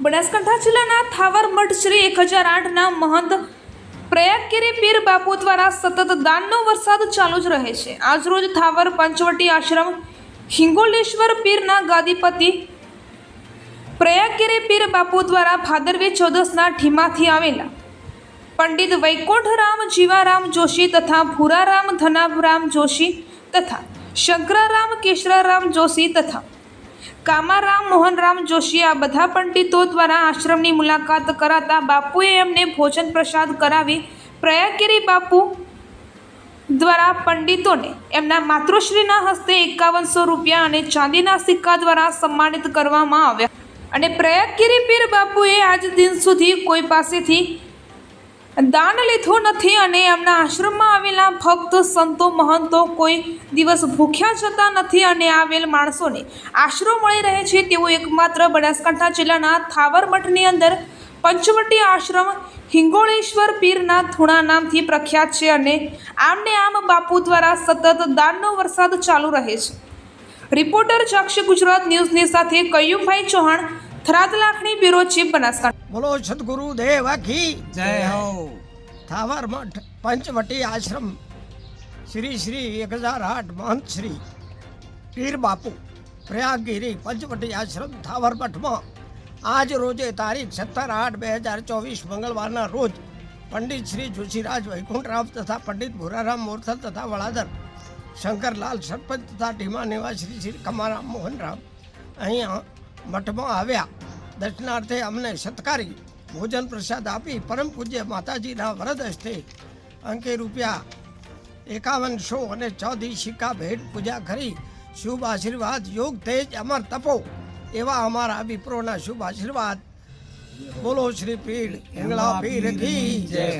બનાસકાંઠા જિલ્લાના થાવર મઠ શ્રી એક હજાર આઠના મહંત પ્રયાગગીરી પીર બાપુ દ્વારા સતત દાનનો વરસાદ ચાલુ જ રહે છે. આજરોજ થાવર પંચવટી આશ્રમ હિંગોલેશ્વર પીરના ગાદીપતિ પ્રયાગગીરી પીર બાપુ દ્વારા ભાદરવી ચૌદસના ઠીમાંથી આવેલા પંડિત વૈકુંઠરામ જીવારામ જોશી તથા ભૂરારામ ધનાભરામ જોશી તથા શંકરારામ કેશરારામ જોશી તથા કામારામ, મોહનરામ જોશી આ બધા પંડિતો દ્વારા આશ્રમની મુલાકાત કરાતા બાપુએ એમને ભોજન પ્રસાદ કરાવી પ્રયાગીરી બાપુ દ્વારા પંડિતોને એમના માતૃશ્રીના હસ્તે એકાવનસો રૂપિયા અને ચાંદીના સિક્કા દ્વારા સન્માનિત કરવામાં આવ્યા. અને પ્રયાગીરી પીર બાપુએ આજ દિન સુધી કોઈ પાસેથી દાન લીધું નથી અને એમના આશ્રમમાં આવેલા ભક્ત, સંતો, મહંતો કોઈ દિવસ ભૂખ્યા જતા નથી અને આવેલ માણસોને આશરો મળી રહે છે. તેવો એકમાત્ર બનાસકાંઠા જિલ્લાના થાવર મઠની અંદર પંચવટી આશ્રમ હિંગોળેશ્વર પીરના ધૂણા નામથી પ્રખ્યાત છે અને આમને આમ બાપુ દ્વારા સતત દાનનો વરસાદ ચાલુ રહે છે. રિપોર્ટર ચક્ષ ગુજરાત ન્યૂઝની સાથે કયુભાઈ ચૌહાણ થરાદ લાખણી બ્યુરો ચીફ બનાસકાંઠા. બોલો સદગુરુ દેવ કી જય હો. થાવર મઠ પંચવટી આશ્રમ શ્રી શ્રી એક હજાર આઠ મહંત શ્રી પીર બાપુ પ્રયાગગીરી પંચવટી આશ્રમ થાવર મઠમાં. આજ રોજે તારીખ સત્તર આઠ બે હજાર ચોવીસ મંગળવારના રોજ પંડિત શ્રી જોશીરાજ વૈકુંઠરામ તથા પંડિત ભૂરારામ મોરથલ તથા વડાધર શંકરલાલ સરપંચ તથા ઢીમા નિવાસી શ્રી કમારામ મોહનરામ અહીંયા મઠમાં આવ્યા. દર્શનાર્થે અમને સત્કારી ભોજન પ્રસાદ આપી પરમ પૂજ્ય માતાજીના વરદ હસ્તે અંકે રૂપિયા એકાવનસો અને ચૌદી સિક્કા ભેટ પૂજા કરી. શુભ આશીર્વાદ, યોગ તેજ, અમર તપો એવા અમારા વિપ્રોના શુભ આશીર્વાદ. બોલો શ્રી પીર હિંગળા પીર કી જય.